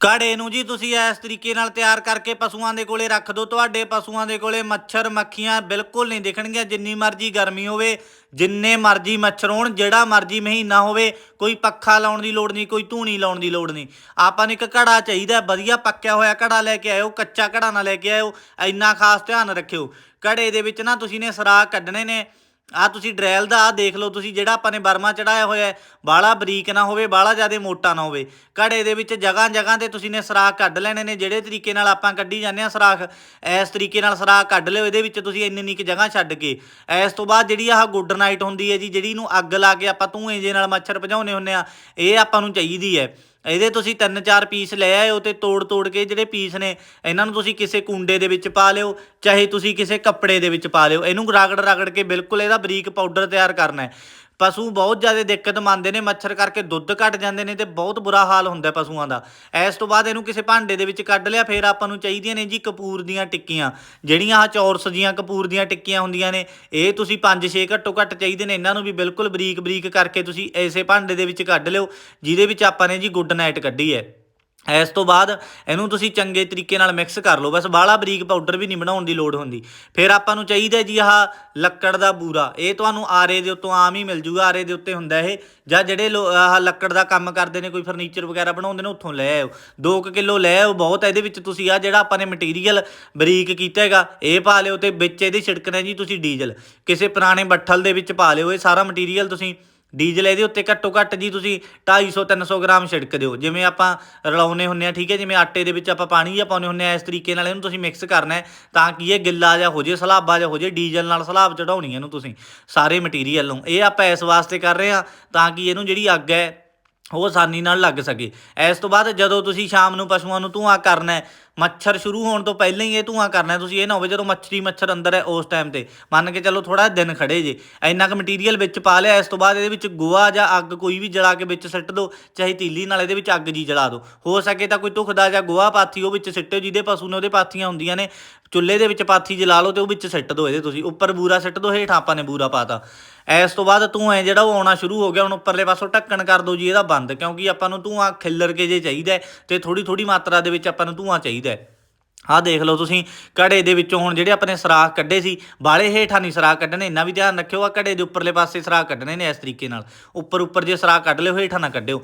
ਘੜੇ ਨੂੰ ਜੀ ਤੁਸੀਂ ਇਸ ਤਰੀਕੇ ਨਾਲ ਤਿਆਰ ਕਰਕੇ ਪਸ਼ੂਆਂ ਦੇ ਕੋਲੇ ਰੱਖ ਦਿਓ। ਤੁਹਾਡੇ ਪਸ਼ੂਆਂ ਦੇ ਕੋਲੇ ਮੱਛਰ, ਮੱਖੀਆਂ ਬਿਲਕੁਲ ਨਹੀਂ ਦਿਖਣਗੀਆਂ। ਜਿੰਨੀ ਮਰਜ਼ੀ ਗਰਮੀ ਹੋਵੇ, ਜਿੰਨੇ ਮਰਜ਼ੀ ਮੱਛਰ ਹੋਣ, ਜਿਹੜਾ ਮਰਜ਼ੀ ਮਹੀਨਾ ਹੋਵੇ, ਕੋਈ ਪੱਖਾ ਲਾਉਣ ਦੀ ਲੋੜ ਨਹੀਂ, ਕੋਈ ਧੂਣੀ ਲਾਉਣ ਦੀ ਲੋੜ ਨਹੀਂ। ਆਪਾਂ ਨੂੰ ਇੱਕ ਘੜਾ ਚਾਹੀਦਾ, ਵਧੀਆ ਪੱਕਿਆ ਹੋਇਆ ਘੜਾ ਲੈ ਕੇ ਆਇਓ, ਕੱਚਾ ਘੜਾ ਨਾ ਲੈ ਕੇ ਆਇਓ, ਇੰਨਾ ਖਾਸ ਧਿਆਨ ਰੱਖਿਓ। ਘੜੇ ਦੇ ਵਿੱਚ ਨਾ ਤੁਸੀਂ ਨੇ ਸਰਾਖ ਕੱਢਣੇ ਨੇ। ਆ ਤੁਸੀਂ ਡਰੈਲ ਦਾ, ਆ ਦੇਖ ਲਓ ਤੁਸੀਂ, ਜਿਹੜਾ ਆਪਾਂ ਨੇ ਬਰਮਾ ਚੜਾਇਆ ਹੋਇਆ ਹੈ ਬਾਲਾ ਬਰੀਕ ਨਾ ਹੋਵੇ ਬਾਲਾ ਜ਼ਿਆਦਾ ਮੋਟਾ ਨਾ ਹੋਵੇ। ਘੜੇ ਦੇ ਵਿੱਚ ਜਗ੍ਹਾ ਜਗ੍ਹਾ ਤੇ ਤੁਸੀਂ ਨੇ ਸਰਾਖ ਕੱਢ ਲੈਣੇ ਨੇ, ਜਿਹੜੇ ਤਰੀਕੇ ਨਾਲ ਆਪਾਂ ਕੱਢੀ ਜਾਂਦੇ ਆ ਸਰਾਖ, ਇਸ ਤਰੀਕੇ ਨਾਲ ਸਰਾਖ ਕੱਢ ਲਿਓ, ਇਹਦੇ ਵਿੱਚ ਤੁਸੀਂ ਇੰਨੀ ਨਿੱਕ ਜਗ੍ਹਾ ਛੱਡ ਕੇ। ਇਸ ਤੋਂ ਬਾਅਦ ਜਿਹੜੀ ਆਹ ਗੁੱਡ ਨਾਈਟ ਹੁੰਦੀ ਹੈ ਜੀ, ਜਿਹੜੀ ਨੂੰ ਅੱਗ ਲਾ ਕੇ ਆਪਾਂ ਧੂਏ ਜੇ ਨਾਲ ਮੱਛਰ ਭਜਾਉਨੇ ਹੁੰਨੇ ਆ ਇਹ ਆਪਾਂ ਨੂੰ ਚਾਹੀਦੀ ਹੈ। ਇਹਦੇ ਤੁਸੀਂ ਤਿੰਨ ਚਾਰ ਪੀਸ ਲੈ ਆਇਓ ਤੇ ਤੋੜ ਤੋੜ ਕੇ ਜਿਹੜੇ ਪੀਸ ਨੇ, ਇਹਨਾਂ ਨੂੰ ਤੁਸੀਂ ਕਿਸੇ ਕੁੰਡੇ ਦੇ ਵਿੱਚ ਪਾ ਲਿਓ, ਚਾਹੇ ਤੁਸੀਂ ਕਿਸੇ ਕੱਪੜੇ ਦੇ ਵਿੱਚ ਪਾ ਲਿਓ, ਇਹਨੂੰ ਰਗੜ ਰਗੜ ਕੇ ਬਿਲਕੁਲ ਇਹਦਾ ਬਰੀਕ ਪਾਊਡਰ ਤਿਆਰ ਕਰਨਾ ਹੈ। ਪਸ਼ੂ ਬਹੁਤ ਜ਼ਿਆਦਾ ਦਿੱਕਤ ਮੰਨਦੇ ਨੇ, ਮੱਛਰ ਕਰਕੇ ਦੁੱਧ ਘਟ ਜਾਂਦੇ ਨੇ ਤੇ ਬਹੁਤ ਬੁਰਾ ਹਾਲ ਹੁੰਦਾ ਪਸ਼ੂਆਂ ਦਾ। ਇਸ ਤੋਂ ਬਾਅਦ ਇਹਨੂੰ ਕਿਸੇ ਭਾਂਡੇ ਦੇ ਵਿੱਚ ਕੱਢ ਲਿਆ, ਫਿਰ ਆਪਾਂ ਨੂੰ ਚਾਹੀਦੀਆਂ ਨੇ ਜੀ ਕਪੂਰ ਦੀਆਂ ਟਿੱਕੀਆਂ। ਜਿਹੜੀਆਂ ਆਹ ਚੌਰਸ ਜੀਆਂ ਕਪੂਰ ਦੀਆਂ ਟਿੱਕੀਆਂ ਹੁੰਦੀਆਂ ਨੇ, ਇਹ ਤੁਸੀਂ 5-6 ਘੱਟੋ ਘੱਟ ਚਾਹੀਦੇ ਨੇ। ਇਹਨਾਂ ਨੂੰ ਵੀ ਬਿਲਕੁਲ ਬਰੀਕ ਬਰੀਕ ਕਰਕੇ ਤੁਸੀਂ ਐਸੇ ਭਾਂਡੇ ਦੇ ਵਿੱਚ ਕੱਢ ਲਿਓ, ਜਿਹਦੇ ਵਿੱਚ ਆਪਾਂ ਨੇ ਜੀ ਗੁੱਡ ਨਾਈਟ ਕੱਢੀ ਹੈ। ਇਸ ਤੋਂ ਬਾਅਦ ਇਹਨੂੰ ਤੁਸੀਂ ਚੰਗੇ ਤਰੀਕੇ ਨਾਲ ਮਿਕਸ ਕਰ ਲਓ। ਬਸ ਬਾਹਲਾ ਬਰੀਕ ਪਾਊਡਰ ਵੀ ਨਹੀਂ ਬਣਾਉਣ ਦੀ ਲੋੜ ਹੁੰਦੀ। ਫਿਰ ਆਪਾਂ ਨੂੰ ਚਾਹੀਦਾ ਜੀ ਆਹ ਲੱਕੜ ਦਾ ਬੂਰਾ। ਇਹ ਤੁਹਾਨੂੰ ਆਰੇ ਦੇ ਉੱਤੋਂ ਆਮ ਹੀ ਮਿਲ ਜੂਗਾ। ਆਰੇ ਦੇ ਉੱਤੇ ਹੁੰਦਾ ਇਹ। ਜਾਂ ਜਿਹੜੇ ਲੋ- ਆਹ ਲੱਕੜ ਦਾ ਕੰਮ ਕਰਦੇ ਨੇ, ਕੋਈ ਫਰਨੀਚਰ ਵਗੈਰਾ ਬਣਾਉਂਦੇ ਨੇ, ਉੱਥੋਂ ਲੈ ਆਓ 2 ਕਿਲੋ ਲੈ ਆਓ ਬਹੁਤ। ਇਹਦੇ ਵਿੱਚ ਤੁਸੀਂ ਆ ਜਿਹੜਾ ਆਪਾਂ ਨੇ ਮਟੀਰੀਅਲ ਬਰੀਕ ਕੀਤਾ ਹੈਗਾ, ਇਹ ਪਾ ਲਿਓ ਤੇ ਵਿੱਚ ਇਹਦੇ ਛਿੜਕਣਾ ਜੀ ਤੁਸੀਂ ਡੀਜ਼ਲ। ਕਿਸੇ ਪੁਰਾਣੇ ਬੱਠਲ ਦੇ ਵਿੱਚ ਪਾ ਲਿਓ। ਇਹ ਸਾਰਾ ਮਟੀਰੀਅਲ ਤੁਸੀਂ ਡੀਜ਼ਲ ਇਹਦੇ ਉੱਤੇ ਘੱਟੋ ਘੱਟ ਜੀ ਤੁਸੀਂ 250 300 ਗ੍ਰਾਮ ਛਿੜਕ ਦਿਓ। ਜਿਵੇਂ ਆਪਾਂ ਰਲਾਉਨੇ ਹੁੰਨੇ ਆ, ਠੀਕ ਹੈ, ਜਿਵੇਂ ਆਟੇ ਦੇ ਵਿੱਚ ਆਪਾਂ ਪਾਣੀ ਜਾਂ ਪਾਉਨੇ ਹੁੰਨੇ ਆ, ਇਸ ਤਰੀਕੇ ਨਾਲ ਇਹਨੂੰ ਤੁਸੀਂ ਮਿਕਸ ਕਰਨਾ ਹੈ ਤਾਂ ਕਿ ਇਹ ਗਿੱਲਾ ਜਾਂ ਹੋ ਜੇ, ਸਲਾਬਾ ਜਾਂ ਹੋ ਜੇ, ਡੀਜ਼ਲ ਨਾਲ ਸਲਾਬ ਚੜਾਉਣੀ ਇਹਨੂੰ ਤੁਸੀਂ, ਸਾਰੇ ਮਟੀਰੀਅਲ ਨੂੰ। ਇਹ ਆਪਾਂ ਇਸ ਵਾਸਤੇ ਕਰ ਰਹੇ ਆ ਤਾਂ ਕਿ ਇਹਨੂੰ ਜਿਹੜੀ ਅੱਗ ਹੈ ਉਹ ਆਸਾਨੀ ਨਾਲ ਲੱਗ ਸਕੇ। ਇਸ ਤੋਂ ਬਾਅਦ ਜਦੋਂ ਤੁਸੀਂ ਸ਼ਾਮ ਨੂੰ ਪਸ਼ੂਆਂ ਨੂੰ ਧੂਆਂ ਕਰਨਾ ਹੈ, ਮੱਛਰ ਸ਼ੁਰੂ ਹੋਣ ਤੋਂ ਪਹਿਲਾਂ ਹੀ ਇਹ ਧੂਆਂ ਕਰਨਾ ਹੈ। ਤੁਸੀਂ ਇਹ ਨਾ ਹੋਵੇ ਜਦੋਂ ਮੱਛਰੀ ਮੱਛਰ ਅੰਦਰ ਹੈ ਉਸ ਟਾਈਮ ਤੇ। ਮੰਨ ਕੇ ਚੱਲੋ ਥੋੜਾ ਦਿਨ ਖੜੇ ਜੇ। ਇੰਨਾ ਕੁ ਮਟੀਰੀਅਲ ਵਿੱਚ ਪਾ ਲਿਆ, ਇਸ ਤੋਂ ਬਾਅਦ ਇਹਦੇ ਵਿੱਚ ਗੋਆ ਜਾਂ ਅੱਗ ਕੋਈ ਵੀ ਜਲਾ ਕੇ ਵਿੱਚ ਸਿੱਟ ਦਿਓ ਚਾਹੇ ਤੀਲੀ ਨਾਲ ਇਹਦੇ ਵਿੱਚ ਅੱਗ ਜੀ ਜਲਾ ਦਿਓ ਹੋ ਸਕੇ ਤਾਂ ਕੋਈ ਧੁਖਦਾ ਜਾਂ ਗੋਆ ਪਾਥੀ ਉਹ ਵਿੱਚ ਸਿੱਟੋ ਜਿਹਦੇ ਪਸ਼ੂ ਨੇ ਉਹਦੇ ਪਾਥੀਆਂ ਹੁੰਦੀਆਂ ਨੇ, ਚੁੱਲ੍ਹੇ ਦੇ ਵਿੱਚ ਪਾਥੀ ਜਲਾ ਲਓ ਤੇ ਉਹ ਵਿੱਚ ਸਿੱਟ ਦਿਓ ਇਹਦੇ ਤੁਸੀਂ। ਉੱਪਰ ਬੂਰਾ ਸਿੱਟ ਦਿਓ ਹੇਠਾਂ ਆਪਾਂ ਨੇ ਬੂਰਾ ਪਾਤਾ ਇਸ ਤੋਂ ਬਾਅਦ ਧੂਆਂ ਜਿਹੜਾ ਉਹ ਆਉਣਾ ਸ਼ੁਰੂ ਹੋ ਗਿਆ, ਹੁਣ ਉੱਪਰਲੇ ਪਾਸੋਂ ਢੱਕਣ ਕਰ ਦਿਓ ਜੀ, ਇਹਦਾ ਬੰਦ, ਕਿਉਂਕਿ ਆਪਾਂ ਨੂੰ ਧੂਆਂ ਖਿੱਲਰ ਕੇ ਜੇ ਚਾਹੀਦਾ ਹੈ ਤੇ ਥੋੜੀ ਥੋੜੀ ਮਾਤਰਾ ਦੇ ਵਿੱਚ ਆਪਾਂ ਨੂੰ ਧੂਆਂ ਚਾਹੀਦਾ ਹੈ। ਆਹ ਦੇਖ ਲਓ ਤੁਸੀਂ, ਘੜੇ ਦੇ ਵਿੱਚੋਂ ਹੁਣ ਜਿਹੜੇ ਆਪਣੇ ਸਰਾਖ ਕੱਢੇ ਸੀ, ਬਾਲੇ ਹੇਠਾਂ ਨਹੀਂ ਸਰਾਖ ਕੱਢਣੇ, ਇੰਨਾ ਵੀ ਧਿਆਨ ਰੱਖਿਓ ਆ ਘੜੇ ਦੇ ਉੱਪਰਲੇ ਪਾਸੇ ਸਰਾਖ ਕੱਢਣੇ ਨੇ ਇਸ ਤਰੀਕੇ ਨਾਲ। ਉੱਪਰ ਉੱਪਰ ਜੇ ਸਰਾਖ ਕੱਢ ਲਿਓ, ਹੇਠਾਂ ਨਾ ਕੱਢਿਓ।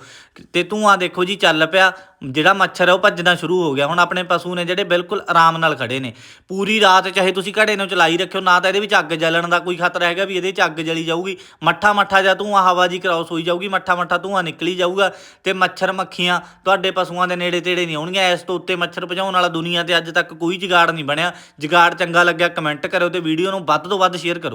ਤੇ ਧੂਆਂ ਦੇਖੋ ਜੀ, ਚੱਲ ਪਿਆ ਜਿਹੜਾ ਮੱਛਰ ਹੈ ਉਹ ਭੱਜਣਾ ਸ਼ੁਰੂ ਹੋ ਗਿਆ। ਹੁਣ ਆਪਣੇ ਪਸ਼ੂ ਨੇ ਜਿਹੜੇ ਬਿਲਕੁਲ ਆਰਾਮ ਨਾਲ ਖੜੇ ਨੇ। ਪੂਰੀ ਰਾਤ ਚਾਹੇ ਤੁਸੀਂ ਘੜੇ ਨੂੰ ਚਲਾਈ ਰੱਖਿਓ, ਨਾ ਤਾਂ ਇਹਦੇ ਵਿੱਚ ਅੱਗ ਜਲਣ ਦਾ ਕੋਈ ਖਤਰਾ ਹੈਗਾ ਵੀ ਇਹਦੇ 'ਚ ਅੱਗ ਜਲੀ ਜਾਊਗੀ। ਮੱਠਾ ਮੱਠਾ ਜਾਂ ਧੂਆਂ, ਹਵਾ ਜੀ ਕ੍ਰਾਸ ਹੋਈ ਜਾਊਗੀ, ਮੱਠਾ ਮੱਠਾ ਧੂਆਂ ਨਿਕਲੀ ਜਾਊਗਾ ਤੇ ਮੱਛਰ ਮੱਖੀਆਂ ਤੁਹਾਡੇ ਪਸ਼ੂਆਂ ਦੇ ਨੇੜੇ ਤੇੜੇ ਨਹੀਂ ਆਉਣਗੀਆਂ। ਇਸ ਤੋਂ ਉੱਤੇ ਮੱਛਰ ਭਜਾਉਣ ਵਾਲਾ ਦੁਨੀਆ ਤੇ ਅੱਜ ਤੱਕ ਕੋਈ ਜੁਗਾੜ ਨਹੀਂ ਬਣਿਆ। ਜੁਗਾੜ ਚੰਗਾ ਲੱਗਿਆ ਕਮੈਂਟ ਕਰੋ ਤੇ ਵੀਡੀਓ ਨੂੰ ਵੱਧ ਤੋਂ ਵੱਧ ਸ਼ੇਅਰ ਕਰੋ।